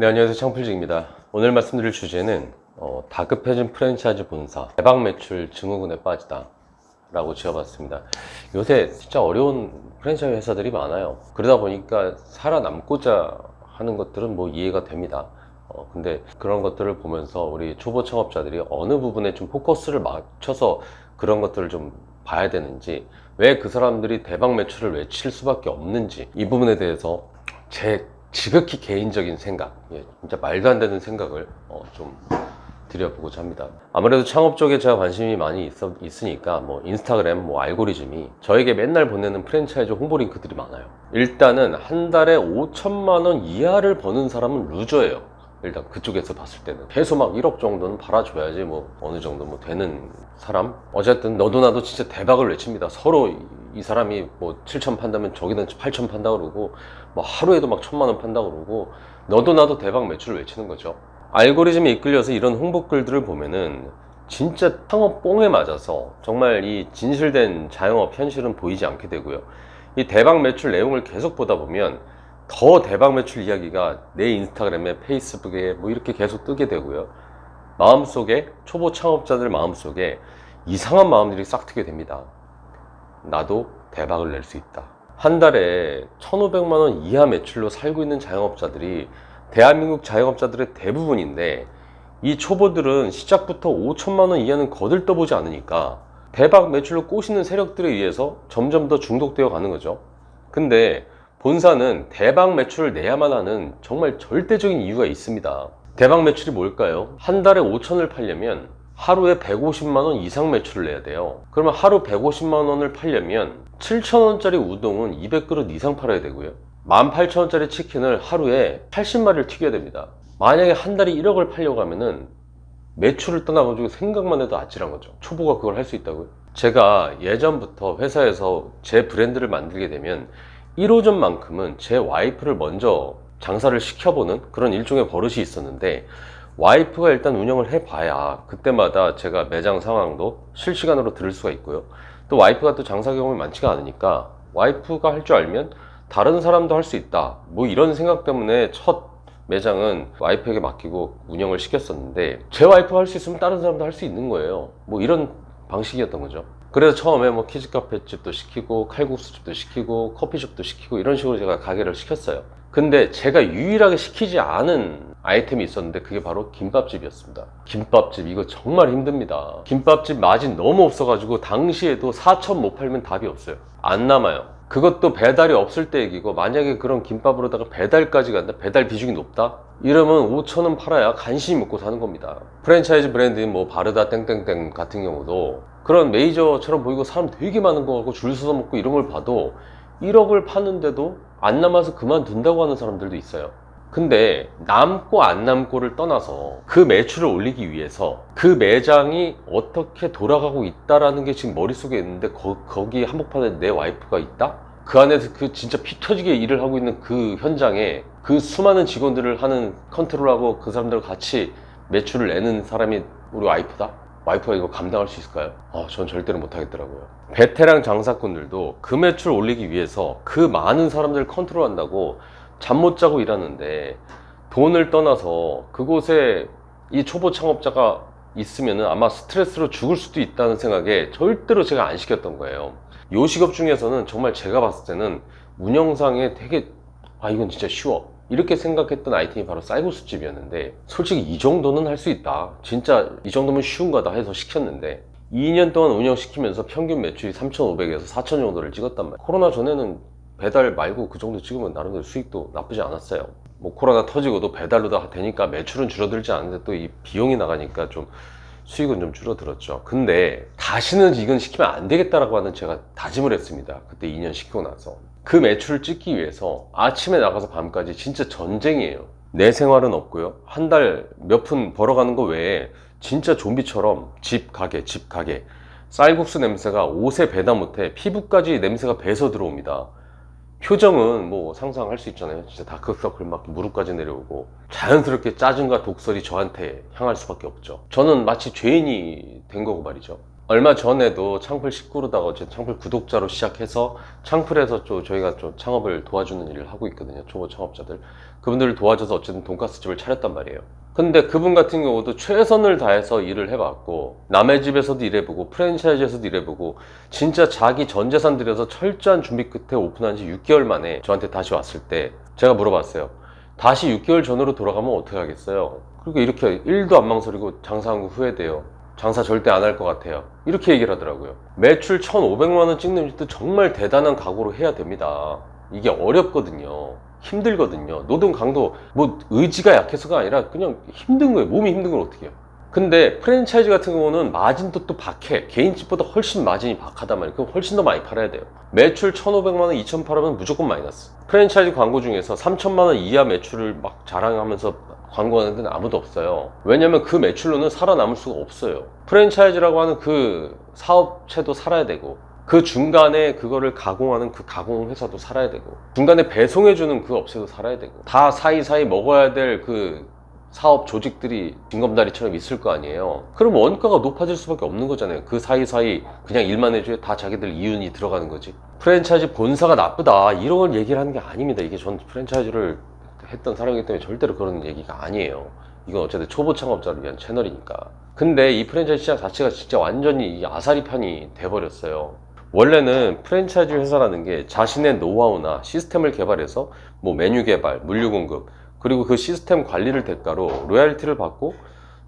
네, 안녕하세요. 창풀직입니다. 오늘 말씀드릴 주제는 어, 다급해진 프랜차이즈 본사 대박 매출 증후군에 빠지다 라고 지어봤습니다. 요새 진짜 어려운 프랜차이즈 회사들이 많아요. 그러다 보니까 살아남고자 하는 것들은 뭐 이해가 됩니다. 어, 근데 그런 것들을 보면서 우리 초보 창업자들이 어느 부분에 좀 포커스를 맞춰서 그런 것들을 좀 봐야 되는지 왜 그 사람들이 대박 매출을 외칠 수밖에 없는지 이 부분에 대해서 제 지극히 개인적인 생각, 예, 진짜 말도 안 되는 생각을 어, 좀 드려보고자 합니다. 아무래도 창업 쪽에 제가 관심이 많이 있어, 있으니까 뭐 인스타그램 뭐 알고리즘이 저에게 맨날 보내는 프랜차이즈 홍보 링크들이 많아요. 일단은 한 달에 5천만 원 이하를 버는 사람은 루저예요. 일단 그쪽에서 봤을 때는 최소 막 1억 정도는 팔아줘야지 뭐 어느 정도 뭐 되는 사람 어쨌든 너도 나도 진짜 대박을 외칩니다 서로 이- 이 사람이 뭐 7천 판다면 저기는 8천 판다 그러고 뭐 하루에도 막 천만 원 판다 그러고 너도 나도 대박 매출을 외치는 거죠 알고리즘에 이끌려서 이런 홍보 글들을 보면은 진짜 창업 뽕에 맞아서 정말 이 진실된 자영업 현실은 보이지 않게 되고요 이 대박 매출 내용을 계속 보다 보면 더 대박 매출 이야기가 내 인스타그램에 페이스북에 뭐 이렇게 계속 뜨게 되고요. 마음속에 초보 창업자들 마음속에 이상한 마음들이 싹 트게 됩니다. 나도 대박을 낼 수 있다. 한 달에 1,500만 원 이하 매출로 살고 있는 자영업자들이 대한민국 자영업자들의 대부분인데 이 초보들은 시작부터 5천만 원 이하는 거들떠보지 않으니까 대박 매출로 꼬시는 세력들에 의해서 점점 더 중독되어 가는 거죠. 근데 본사는 대박 매출을 내야만 하는 정말 절대적인 이유가 있습니다. 대박 매출이 뭘까요? 한 달에 5천을 팔려면 하루에 150만 원 이상 매출을 내야 돼요. 그러면 하루 150만 원을 팔려면 7천 원짜리 우동은 200그릇 이상 팔아야 되고요. 18,000원짜리 치킨을 하루에 80마리를 튀겨야 됩니다. 만약에 한 달에 1억을 팔려고 하면은 매출을 떠나가지고 생각만 해도 아찔한 거죠. 초보가 그걸 할 수 있다고요? 제가 예전부터 회사에서 제 브랜드를 만들게 되면 1호점만큼은 제 와이프를 먼저 장사를 시켜보는 그런 일종의 버릇이 있었는데 와이프가 일단 운영을 해봐야 그때마다 제가 매장 상황도 실시간으로 들을 수가 있고요. 또 와이프가 또 장사 경험이 많지가 않으니까 와이프가 할 줄 알면 다른 사람도 할 수 있다. 뭐 이런 생각 때문에 첫 매장은 와이프에게 맡기고 운영을 시켰었는데 제 와이프가 할 수 있으면 다른 사람도 할 수 있는 거예요. 뭐 이런 방식이었던 거죠. 그래서 처음에 뭐 키즈카페 집도 시키고 칼국수 집도 시키고 커피숍도 시키고 이런 식으로 제가 가게를 시켰어요. 근데 제가 유일하게 시키지 않은 아이템이 있었는데 그게 바로 김밥집이었습니다. 김밥집 이거 정말 힘듭니다. 김밥집 마진 너무 없어가지고 당시에도 4천 못 팔면 답이 없어요. 안 남아요. 그것도 배달이 없을 때 얘기고 만약에 그런 김밥으로다가 배달까지 간다 배달 비중이 높다 이러면 5천원 팔아야 간신히 먹고 사는 겁니다 프랜차이즈 브랜드인 뭐 바르다 땡땡땡 같은 경우도 그런 메이저처럼 보이고 사람 되게 많은 거 같고 줄 서서 먹고 이런 걸 봐도 1억을 파는데도 안 남아서 그만둔다고 하는 사람들도 있어요 근데 남고 안 남고를 떠나서 그 매출을 올리기 위해서 그 매장이 어떻게 돌아가고 있다라는 게 지금 머릿속에 있는데 거, 기 한복판에 내 와이프가 있다? 그 안에서 그 진짜 피 터지게 일을 하고 있는 그 현장에 그 수많은 직원들을 하는 컨트롤하고 그 사람들과 같이 매출을 내는 사람이 우리 와이프다? 와이프가 이거 감당할 수 있을까요? 아, 전 절대로 못하겠더라고요. 베테랑 장사꾼들도 그 매출 올리기 위해서 그 많은 사람들을 컨트롤한다고 잠 못 자고 일하는데 돈을 떠나서 그곳에 이 초보 창업자가 있으면은 아마 스트레스로 죽을 수도 있다는 생각에 절대로 제가 안 시켰던 거예요. 요식업 중에서는 정말 제가 봤을 때는 운영상에 되게 아 이건 진짜 쉬워. 이렇게 생각했던 아이템이 바로 쌀국수 집이었는데 솔직히 이 정도는 할 수 있다. 진짜 이 정도면 쉬운 거다 해서 시켰는데 2년 동안 운영시키면서 평균 매출이 3,500에서 4,000 정도를 찍었단 말이에요. 코로나 전에는 배달 말고 그 정도 찍으면 나름대로 수익도 나쁘지 않았어요 뭐 코로나 터지고도 배달로 다 되니까 매출은 줄어들지 않는데 또 이 비용이 나가니까 좀 수익은 좀 줄어들었죠. 근데 다시는 이건 시키면 안 되겠다라고 하는 제가 다짐을 했습니다. 그때 2년 시키고 나서. 그 매출을 찍기 위해서 아침에 나가서 밤까지 진짜 전쟁이에요. 내 생활은 없고요. 한 달 몇 푼 벌어가는 거 외에 진짜 좀비처럼 집 가게, 집 가게. 쌀국수 냄새가 옷에 배다 못해 피부까지 냄새가 배서 들어옵니다. 표정은 뭐 상상할 수 있잖아요. 진짜 다크서클 막 무릎까지 내려오고 자연스럽게 짜증과 독설이 저한테 향할 수밖에 없죠. 저는 마치 죄인이 된 거고 말이죠. 얼마 전에도 창풀 식구로다가 어쨌든 창풀 구독자로 시작해서 창풀에서 좀 저희가 좀 창업을 도와주는 일을 하고 있거든요. 초보 창업자들. 그분들을 도와줘서 어쨌든 돈가스 집을 차렸단 말이에요. 근데 그분 같은 경우도 최선을 다해서 일을 해봤고 남의 집에서도 일해보고 프랜차이즈에서도 일해보고 진짜 자기 전 재산 들여서 철저한 준비 끝에 오픈한 지 6개월 만에 저한테 다시 왔을 때 제가 물어봤어요. 다시 6개월 전으로 돌아가면 어떻게 하겠어요? 그리고 이렇게 1도 안 망설이고 장사한 거 후회돼요. 장사 절대 안 할 것 같아요. 이렇게 얘기를 하더라고요. 매출 1,500만 원 찍는 일도 정말 대단한 각오로 해야 됩니다. 이게 어렵거든요. 힘들거든요. 노동 강도 뭐 의지가 약해서가 아니라 그냥 힘든 거예요. 몸이 힘든 걸 어떻게 해요? 근데 프랜차이즈 같은 경우는 마진도 또 박해. 개인집보다 훨씬 마진이 박하단 말이에요. 그럼 훨씬 더 많이 팔아야 돼요. 매출 1,500만 원, 2,000 팔으면 무조건 마이너스. 프랜차이즈 광고 중에서 3천만 원 이하 매출을 막 자랑하면서 광고하는 데는 아무도 없어요. 왜냐면 그 매출로는 살아남을 수가 없어요. 프랜차이즈라고 하는 그 사업체도 살아야 되고 그 중간에 그거를 가공하는 그 가공 회사도 살아야 되고 중간에 배송해주는 그 업체도 살아야 되고 다 사이사이 먹어야 될 그 사업 조직들이 징검다리처럼 있을 거 아니에요. 그럼 원가가 높아질 수밖에 없는 거잖아요. 그 사이사이 그냥 일만 해줘야 다 자기들 이윤이 들어가는 거지. 프랜차이즈 본사가 나쁘다 이런 걸 얘기를 하는 게 아닙니다. 이게 전 프랜차이즈를 했던 사람이기 때문에 절대로 그런 얘기가 아니에요. 이건 어쨌든 초보 창업자를 위한 채널이니까. 근데 이 프랜차이즈 시장 자체가 진짜 완전히 이 아사리판이 돼버렸어요. 원래는 프랜차이즈 회사라는 게 자신의 노하우나 시스템을 개발해서 뭐 메뉴 개발, 물류 공급, 그리고 그 시스템 관리를 대가로 로얄티를 받고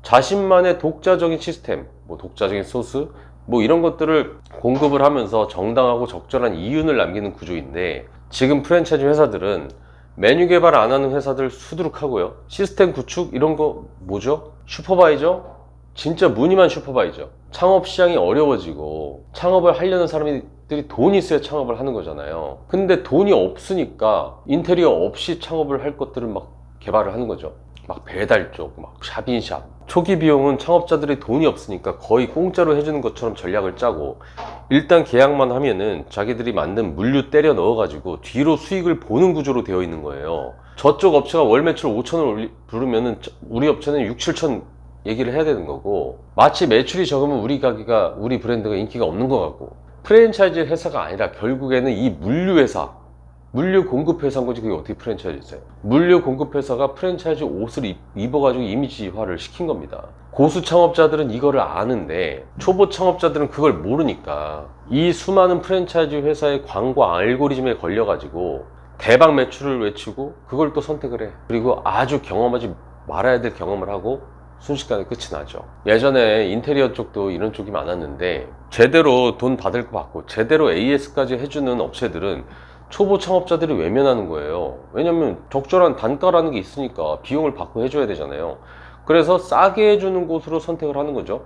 자신만의 독자적인 시스템, 뭐 독자적인 소스, 뭐 이런 것들을 공급을 하면서 정당하고 적절한 이윤을 남기는 구조인데 지금 프랜차이즈 회사들은 메뉴 개발 안 하는 회사들 수두룩하고요. 시스템 구축 이런 거 뭐죠? 슈퍼바이저? 진짜 무늬만 슈퍼바이저. 창업 시장이 어려워지고 창업을 하려는 사람들이 돈이 있어야 창업을 하는 거잖아요. 근데 돈이 없으니까 인테리어 없이 창업을 할 것들을 막 개발을 하는 거죠. 막 배달 쪽, 막 샵인샵. 초기 비용은 창업자들이 돈이 없으니까 거의 공짜로 해주는 것처럼 전략을 짜고 일단 계약만 하면은 자기들이 만든 물류 때려 넣어가지고 뒤로 수익을 보는 구조로 되어 있는 거예요. 저쪽 업체가 월 매출 5천을 부르면은 저- 우리 업체는 6, 7천 얘기를 해야 되는 거고 마치 매출이 적으면 우리 가게가 우리 브랜드가 인기가 없는 것 같고 프랜차이즈 회사가 아니라 결국에는 이 물류 회사 물류 공급 회사인 거지 그게 어떻게 프랜차이즈였어요? 물류 공급 회사가 프랜차이즈 옷을 입, 입어가지고 이미지화를 시킨 겁니다. 고수 창업자들은 이거를 아는데 초보 창업자들은 그걸 모르니까 이 수많은 프랜차이즈 회사의 광고 알고리즘에 걸려가지고 대박 매출을 외치고 그걸 또 선택을 해. 그리고 아주 경험하지 말아야 될 경험을 하고 순식간에 끝이 나죠. 예전에 인테리어 쪽도 이런 쪽이 많았는데 제대로 돈 받을 거 받고 제대로 AS까지 해주는 업체들은 초보 창업자들이 외면하는 거예요. 왜냐면 적절한 단가라는 게 있으니까 비용을 받고 해줘야 되잖아요. 그래서 싸게 해주는 곳으로 선택을 하는 거죠.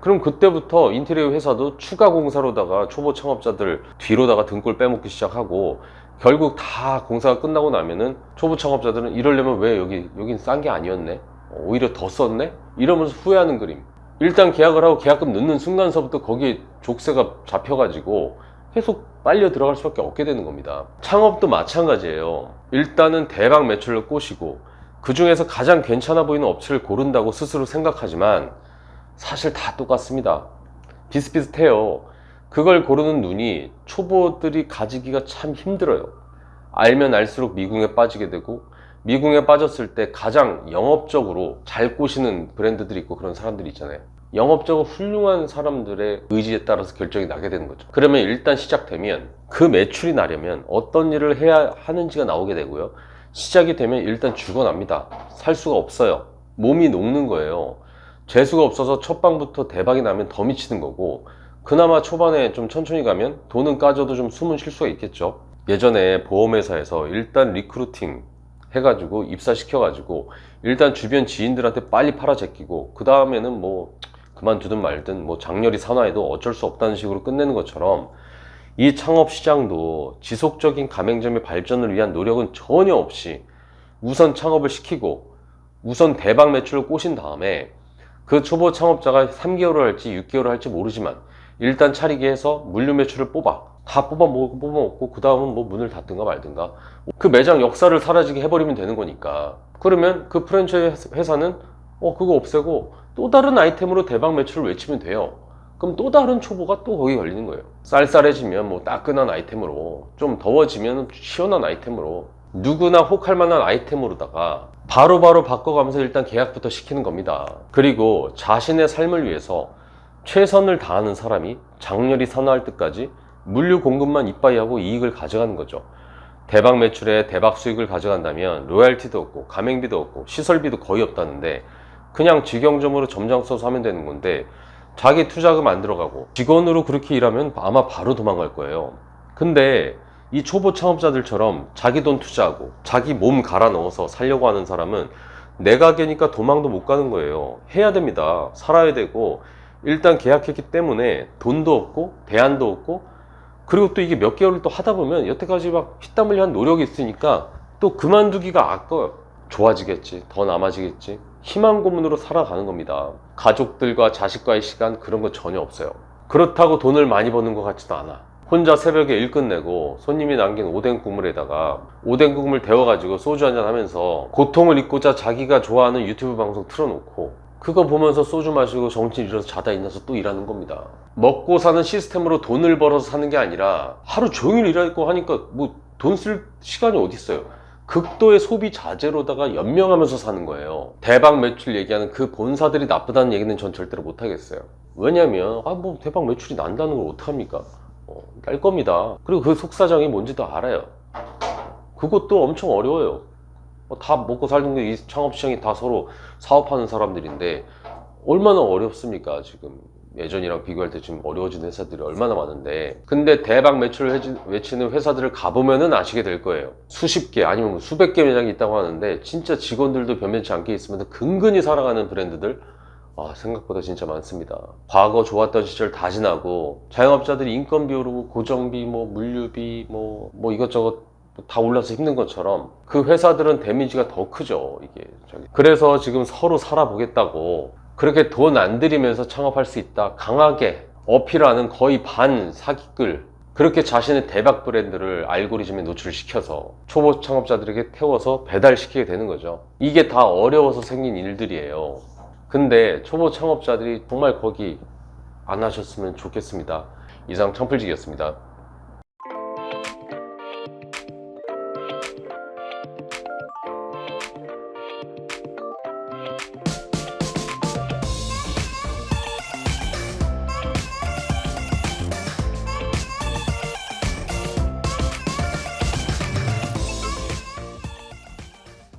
그럼 그때부터 인테리어 회사도 추가 공사로다가 초보 창업자들 뒤로다가 등골 빼먹기 시작하고 결국 다 공사가 끝나고 나면은 초보 창업자들은 이러려면 왜 여기 여긴 싼 게 아니었네 어, 오히려 더 썼네? 이러면서 후회하는 그림. 일단 계약을 하고 계약금 넣는 순간서부터 거기에 족쇄가 잡혀가지고 계속 빨려 들어갈 수밖에 없게 되는 겁니다. 창업도 마찬가지예요. 일단은 대박 매출을 꼬시고 그 중에서 가장 괜찮아 보이는 업체를 고른다고 스스로 생각하지만 사실 다 똑같습니다. 비슷비슷해요. 그걸 고르는 눈이 초보들이 가지기가 참 힘들어요. 알면 알수록 미궁에 빠지게 되고 미궁에 빠졌을 때 가장 영업적으로 잘 꼬시는 브랜드들이 있고 그런 사람들이 있잖아요. 영업적으로 훌륭한 사람들의 의지에 따라서 결정이 나게 되는 거죠. 그러면 일단 시작되면 그 매출이 나려면 어떤 일을 해야 하는지가 나오게 되고요. 시작이 되면 일단 죽어납니다. 살 수가 없어요. 몸이 녹는 거예요. 재수가 없어서 첫 방부터 대박이 나면 더 미치는 거고 그나마 초반에 좀 천천히 가면 돈은 까져도 좀 숨은 쉴 수가 있겠죠. 예전에 보험회사에서 일단 리크루팅 해가지고 입사시켜가지고 일단 주변 지인들한테 빨리 팔아 제끼고 그 다음에는 뭐 그만두든 말든 뭐 장렬히 산화해도 어쩔 수 없다는 식으로 끝내는 것처럼 이 창업 시장도 지속적인 가맹점의 발전을 위한 노력은 전혀 없이 우선 창업을 시키고 우선 대박 매출을 꼬신 다음에 그 초보 창업자가 3개월을 할지 6개월을 할지 모르지만 일단 차리게 해서 물류 매출을 뽑아 다 뽑아 먹고 뽑아 먹고 그 다음은 뭐 문을 닫든가 말든가 그 매장 역사를 사라지게 해버리면 되는 거니까 그러면 그 프랜차이즈 회사는 어 그거 없애고 또 다른 아이템으로 대박 매출을 외치면 돼요 그럼 또 다른 초보가 또 거기 걸리는 거예요. 쌀쌀해지면 뭐 따끈한 아이템으로, 좀 더워지면 시원한 아이템으로, 누구나 혹할 만한 아이템으로다가 바로바로 바꿔가면서 일단 계약부터 시키는 겁니다. 그리고 자신의 삶을 위해서 최선을 다하는 사람이 장렬히 선호할 때까지 물류 공급만 이빠이하고 이익을 가져가는 거죠. 대박 매출에 대박 수익을 가져간다면 로얄티도 없고 가맹비도 없고 시설비도 거의 없다는데 그냥 직영점으로 점장 써서 하면 되는 건데 자기 투자금 안 들어가고 직원으로 그렇게 일하면 아마 바로 도망갈 거예요. 근데 이 초보 창업자들처럼 자기 돈 투자하고 자기 몸 갈아 넣어서 살려고 하는 사람은 내 가게니까 도망도 못 가는 거예요. 해야 됩니다. 살아야 되고 일단 계약했기 때문에 돈도 없고 대안도 없고 그리고 또 이게 몇 개월을 또 하다 보면 여태까지 막 피땀 흘려 한 노력이 있으니까 또 그만두기가 아까워요. 좋아지겠지. 더 남아지겠지. 희망 고문으로 살아가는 겁니다. 가족들과 자식과의 시간 그런 거 전혀 없어요. 그렇다고 돈을 많이 버는 것 같지도 않아. 혼자 새벽에 일 끝내고 손님이 남긴 오뎅 국물에다가 오뎅 국물 데워가지고 소주 한잔 하면서 고통을 잊고자 자기가 좋아하는 유튜브 방송 틀어놓고 그거 보면서 소주 마시고 정신 잃어서 자다 일어나서 또 일하는 겁니다. 먹고 사는 시스템으로 돈을 벌어서 사는 게 아니라 하루 종일 일하고 하니까 뭐 돈 쓸 시간이 어디 있어요. 극도의 소비 자제로다가 연명하면서 사는 거예요. 대박 매출 얘기하는 그 본사들이 나쁘다는 얘기는 전 절대로 못 하겠어요. 왜냐면 아 뭐 대박 매출이 난다는 걸 어떡합니까? 어, 날 겁니다. 그리고 그 속사정이 뭔지도 알아요. 그것도 엄청 어려워요. 어, 다 먹고 살던 게 이 창업 시장이 다 서로 사업하는 사람들인데 얼마나 어렵습니까? 지금 예전이랑 비교할 때 지금 어려워진 회사들이 얼마나 많은데. 근데 대박 매출을 외치는 회사들을 가보면은 아시게 될 거예요. 수십 개 아니면 뭐 수백 개 매장이 있다고 하는데 진짜 직원들도 변변치 않게 있으면 근근히 살아가는 브랜드들 아, 생각보다 진짜 많습니다. 과거 좋았던 시절 다 지나고 자영업자들이 인건비 오르고 고정비, 뭐 물류비, 뭐, 뭐 이것저것 다 올라서 힘든 것처럼 그 회사들은 데미지가 더 크죠. 이게. 그래서 지금 서로 살아보겠다고 그렇게 돈 안 들이면서 창업할 수 있다. 강하게 어필하는 거의 반 사기꾼 그렇게 자신의 대박 브랜드를 알고리즘에 노출시켜서 초보 창업자들에게 태워서 배달시키게 되는 거죠. 이게 다 어려워서 생긴 일들이에요. 근데 초보 창업자들이 정말 거기 안 하셨으면 좋겠습니다. 이상 청풀직이었습니다.